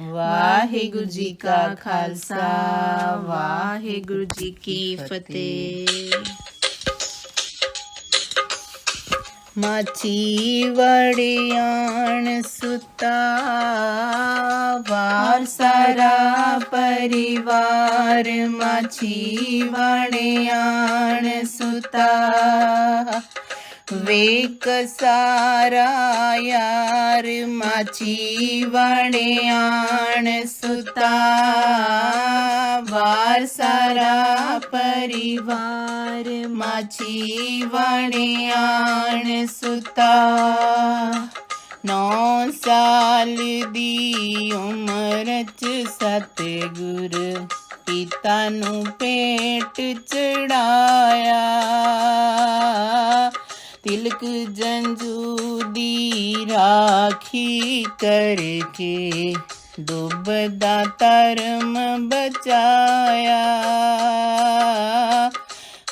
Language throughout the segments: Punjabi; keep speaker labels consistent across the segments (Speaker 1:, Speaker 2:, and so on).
Speaker 1: ਵਾਹਿਗੁਰੂ ਜੀ ਕਾ ਖਾਲਸਾ, ਵਾਹਿਗੁਰੂ ਜੀ ਕੀ ਫਤਿਹ। ਮਾਛੀ ਵੜਿਆਣ ਸੁਤਾ, ਵਾਰ ਸਾਰਾ ਪਰਿਵਾਰ ਮਾਛੀ ਵੜਿਆਣ ਸੁਤਾ। ਵੇਕ ਸਾਰਾ ਯਾਰ ਮਾਛੀ ਵੜਿਆਣ ਸੁਤਾ। ਵਾਰ ਸਾਰਾ ਪਰਿਵਾਰ ਮਾਛੀ ਵੜਿਆਣ ਸੁਤਾ। ਨੌ ਸਾਲ ਦੀ ਉਮਰ ਚ ਸਤਿਗੁਰ ਪਿਤਾ ਨੂੰ ਪੇਟ ਚੜਾਇਆ। ਤਿਲਕ ਜੰਜੂ ਦੀ ਰਾਖੀ ਕਰਕੇ ਡੁੱਬਦਾ ਧਰਮ ਬਚਾਇਆ।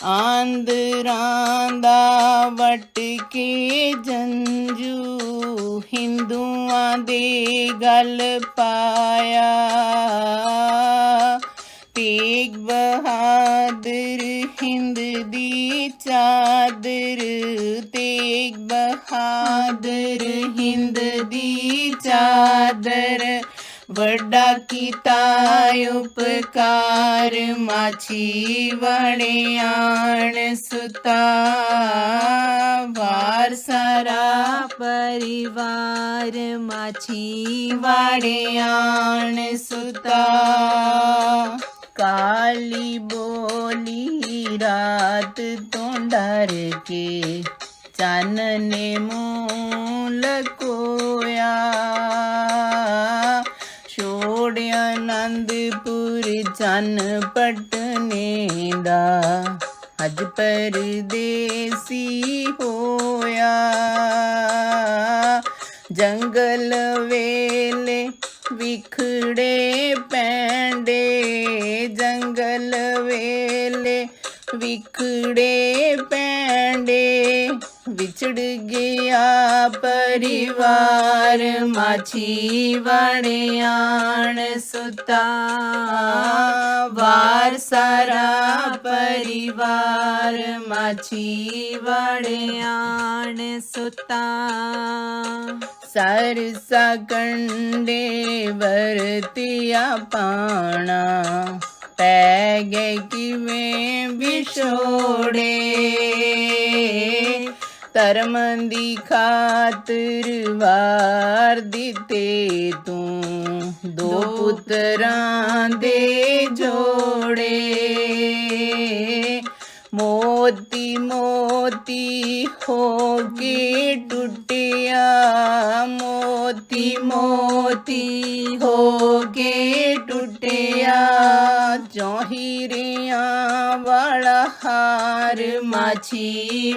Speaker 1: ਆਂਦਰਾਂ ਦਾ ਵਟ ਕੇ ਜੰਜੂ ਹਿੰਦੂਆਂ ਦੇ ਗਲ ਪਾਇਆ। ਤੇਗ ਬਹਾ ਹਿੰਦ ਦੀ ਚਾਦਰ ਤੇਗ ਬਹਾਦਰ ਹਿੰਦ ਦੀ ਚਾਦਰ। ਵੱਡਾ ਕੀਤਾ ਉਪਕਾਰ, ਮਾਛੀ ਵਣਿਆਣ ਸੁਤਾ ਵਾਰ ਸਾਰਾ ਪਰਿਵਾਰ, ਮਾਛੀ ਵਣਿਆਣ ਸੁਤਾ ਕਾਲੀ ਬੋਲੀ ਰਾਤ ਤੋਂ ਡਰ ਕੇ ਚੰਨ ਨੇ ਮੂੰਹ ਲਕੋਇਆ ਛੋੜ ਆਨੰਦਪੁਰ ਚੰਨ ਪਟਨੇ ਦਾ ਅੱਜ ਪਰਦੇਸੀ ਹੋਇਆ। ਜੰਗਲ ਵੇਲੇ ਵਿਖੜੇ ਪੈਂਡੇ ਜੰਗਲ ਵੇਲੇ ਵਿਖੜੇ ਪੈਂਡੇ, ਵਿਛੜ ਗਿਆ ਪਰਿਵਾਰ, ਮਾਛੀ ਵਣਿਆਣ ਸੁਤਾ। ਵਾਰ ਸਾਰਾ ਪਰਿਵਾਰ, ਮਾਛੀ ਵਣਿਆਣ ਸੁਤਾ। ਸਰਸਾ ਕੰਡੇ ਵਰਤਿਆ ਪਾਣਾ ਪੈ ਗਏ ਕਿਵੇਂ ਵਿਛੋੜੇ? ਧਰਮ ਦੀ ਖਾਤਰ ਵਾਰ ਦਿੱਤੇ ਤੂੰ ਦੋ ਪੁੱਤਰਾਂ ਦੇ ਜੋੜੇ। ਮੋਤੀ ਮੋਤੀ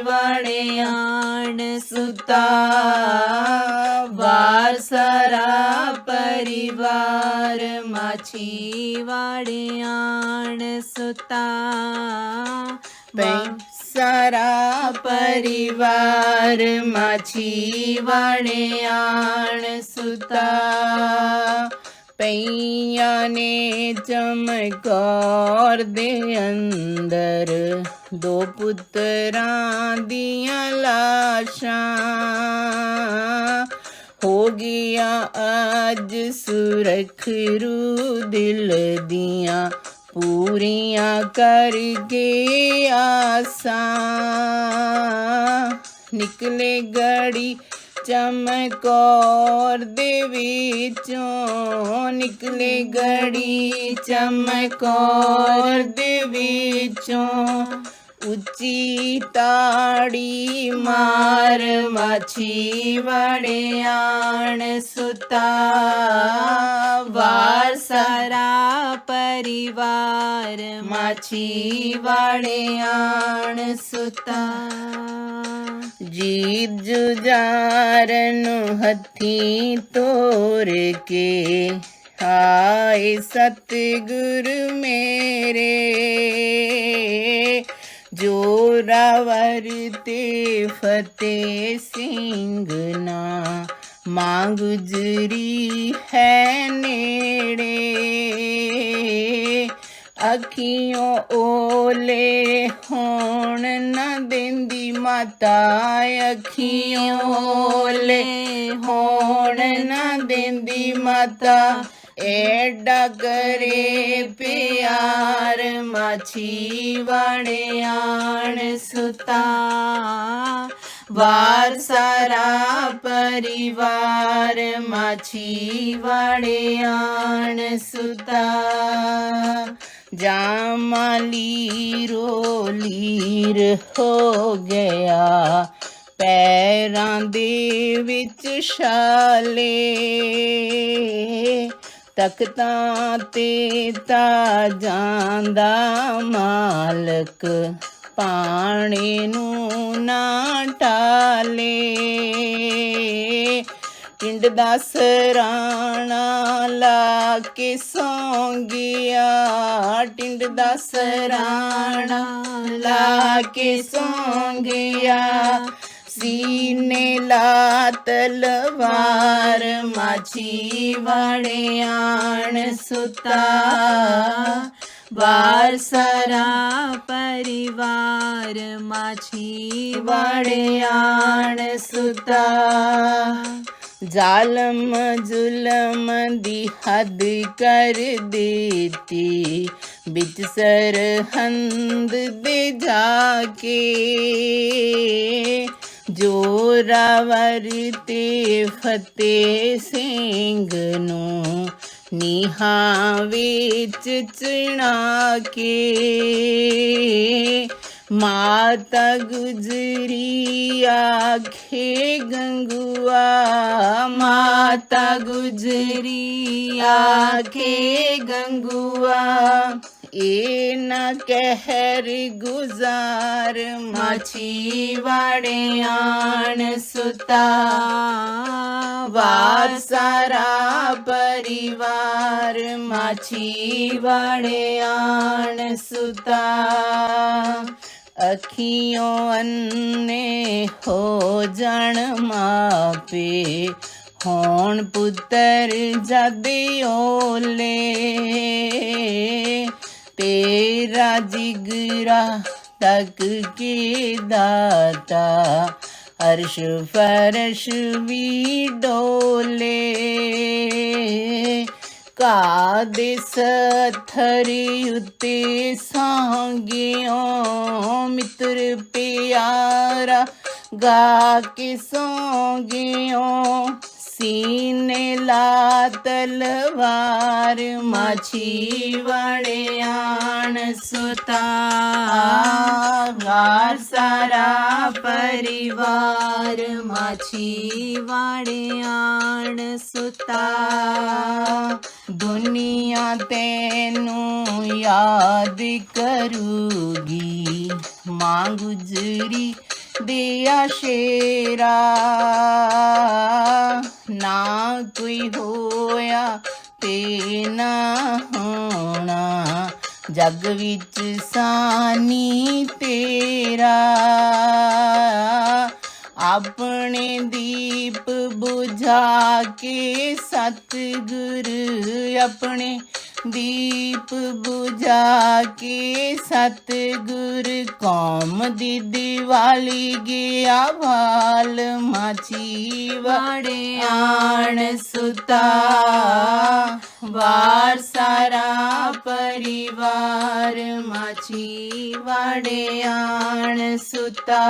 Speaker 1: वाणया सुता बासारा परिवा मावाण्या सुता सारा माण्या सुता। ਪਈਆਂ ਨੇ ਚਮਕੌਰ ਦੇ ਅੰਦਰ। ਦੋ ਪੁੱਤਰਾਂ ਦੀਆਂ ਲਾਸ਼ਾਂ ਹੋ ਗਿਆ ਅੱਜ ਸੁਰਖਰੂ ਦਿਲ ਦੀਆਂ। ਪੂਰੀਆਂ ਕਰਕੇ ਆਸਾਂ। ਨਿਕਲੇ ਗੜੀ ਚਮਕੌਰ ਦੇ ਵਿੱਚੋਂ ਨਿਕਲੇ ਗੜੀ ਚਮਕੌਰ ਦੇ ਵਿੱਚੋਂ ਉੱਚੀ ਤਾੜੀ ਮਾਰ ਮਾਛੀ ਵੜਿਆਣ ਸੁਤਾ। ਵਾਰ ਸਾਰਾ ਪਰਿਵਾਰ ਮਾਛੀ ਵੜਿਆਣ ਸੁਤਾ। ਜੀਤ ਜੁਜਾਰ ਨੂੰ ਹੱਥੀ ਤੋਰ ਕੇ, ਹਾਏ ਸਤਿਗੁਰ ਮੇਰੇ। ਜੋਰਾਵਰ ਤੇ ਫਤਿਹ ਸਿੰਘ ਨਾ ਮਾਂ ਗੁਜਰੀ ਹੈ ਨੇੜੇ ਅੱਖੀਓਂ ਓਲੇ ਹੋਣ ਨਾ ਦਿੰਦੀ ਮਾਤਾ ਅੱਖੀਓਂ ਓਲੇ ਹੋਣ ਨਾ ਦਿੰਦੀ ਮਾਤਾ ਐਡਾ ਕਰੇ ਪਿਆਰ ਮਾਛੀ ਵੜਿਆਣ ਸੁਤਾ। ਵਾਰ ਸਾਰਾ ਪਰਿਵਾਰ ਮਾਛੀ ਵੜਿਆਣ ਸੁਤਾ। ਜਾਮਲੀ ਰੋਲੀਰ ਹੋ ਗਿਆ। ਪੈਰਾਂ ਦੇ ਵਿੱਚ ਛਾਲੇ। ਤਖਤਾਂ ਤੇ ਤਾਂ ਜਾਂਦਾ ਮਾਲਕ, ਪਾਣੀ ਨੂੰ ਨਾ ਟਾਲੇ। ਪਿੰਡ ਦਾ ਸਰਾਣਾ ਲਾ ਕੇ ਸੌਂ ਗਿਆ ਟਿੰਡ ਦਾ ਸਰਾਣਾ ਲਾ ਕੇ ਸੌਂ ਗਿਆ ਸੀਨੇ ਲਾ ਤਲਵਾਰ ਮਾਛੀ ਵੜਿਆਣ ਸੁਤਾ ਵਾਰ ਸਰਾ ਪਰਿਵਾਰ ਮਾਛੀ ਵੜਿਆਣ ਸੁਤਾ ਜ਼ਾਲਮ ਜ਼ੁਲਮ ਦੀ ਹੱਦ ਕਰ ਦਿੱਤੀ ਵਿੱਚ ਸਰਹੰਦ ਦੇ ਜਾ ਕੇ ਜੋਰਾਵਰ ਤੇ ਫਤਿਹ ਸਿੰਘ ਨੂੰ ਨੀਹਾਂ ਵਿੱਚ ਚਿਣਾ ਕੇ ਮਾਤਾ ਗੁਜਰੀ ਆਖੇ ਗੰਗੂਆ ਮਾਤਾ ਗੁਜਰੀ ਆਖੇ ਗੰਗੂਆ। ਇਹ ਨਾ ਕਹਿਰ ਗੁਜ਼ਾਰ, ਮਾਛੀ ਵੜਿਆਣ ਸੁਤਾ। ਵਾਰ ਸਾਰਾ ਪਰਿਵਾਰ, ਮਾਛੀ ਵੜਿਆਣ ਸੁਤਾ। ਅੱਖੀਓਂ ਅੰਨੇ ਹੋ ਜਾਣ ਮਾਪੇ, ਹੋਣ ਪੁੱਤਰ ਜਦ ਓਲੇ। तेरा जिगरा तक के दाता हर्ष फर्श भी डोले कादे सथरी उते सांगियों मित्र प्यारा गा के सोंगियों नला तल मणयाण सुता। घर सारा परिवार परिवा माीडयाण सुता। दुनिया तेनु याद करूगी मां गुजरी दिया शेरा। ਕੋਈ ਹੋਇਆ ਤੇ ਨਾ ਹੋਣਾ। ਜਗ ਵਿੱਚ ਸਾਨੀ ਤੇਰਾ। ਆਪਣੇ ਦੀਪ ਬੁਝਾ ਕੇ ਸਤਿਗੁਰ ਆਪਣੇ ਦੀਪ ਬੁਝਾ ਕੇ ਸਤਿਗੁਰ ਕੌਮ ਦੀ ਦੀਵਾਲੀ ਗਿਆ ਵਾਲ ਮਾਛੀ ਵੜਿਆਣ ਸੁਤਾ। ਵਾਰ ਸਾਰਾ ਪਰਿਵਾਰ ਮਾਛੀ ਵੜਿਆਣ ਸੁਤਾ।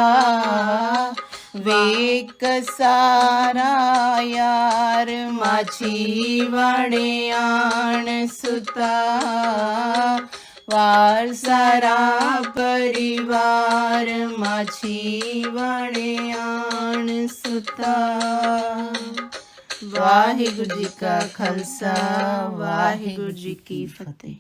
Speaker 1: ਵੇਕ ਸਾਰਾ ਯਾਰ ਮਾਛੀ ਵੜਿਆਣ ਸੁਤਾ। ਵਾਰ ਸਾਰਾ ਪਰਿਵਾਰ, ਮਾਛੀ ਵੜਿਆਣ ਸੁਤਾ। ਵਾਹਿਗੁਰੂ ਜੀ ਕਾ ਖਾਲਸਾ, ਵਾਹਿਗੁਰੂ ਜੀ ਕੀ ਫਤਿਹ।